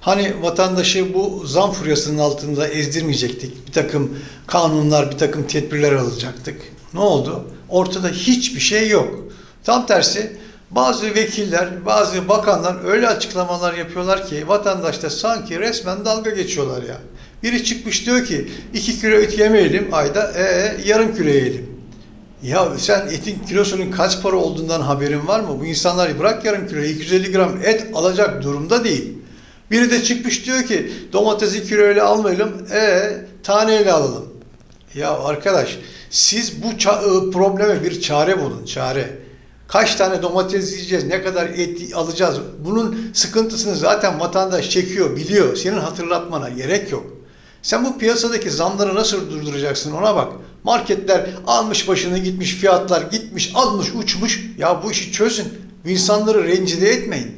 Hani vatandaşı bu zam furyasının altında ezdirmeyecektik. Bir takım kanunlar, bir takım tedbirler alacaktık. Ne oldu? Ortada hiçbir şey yok. Tam tersi bazı vekiller, bazı bakanlar öyle açıklamalar yapıyorlar ki vatandaşta sanki resmen dalga geçiyorlar ya. Biri çıkmış diyor ki 2 kilo et yemeyelim ayda, ee, yarım kilo yiyelim. Ya sen etin kilosunun kaç para olduğundan haberin var mı? Bu insanlar bırak yarım kilo 250 gram et alacak durumda değil. Biri de çıkmış diyor ki domatesi kiloyla almayalım, e taneyle alalım. Ya arkadaş siz bu ıı, probleme bir çare bulun, çare. Kaç tane domates yiyeceğiz, ne kadar et alacağız? Bunun sıkıntısını zaten vatandaş çekiyor, biliyor. Senin hatırlatmana gerek yok. Sen bu piyasadaki zamları nasıl durduracaksın ona bak. Marketler almış başını gitmiş, fiyatlar gitmiş, almış uçmuş. Ya bu işi çözün. İnsanları rencide etmeyin.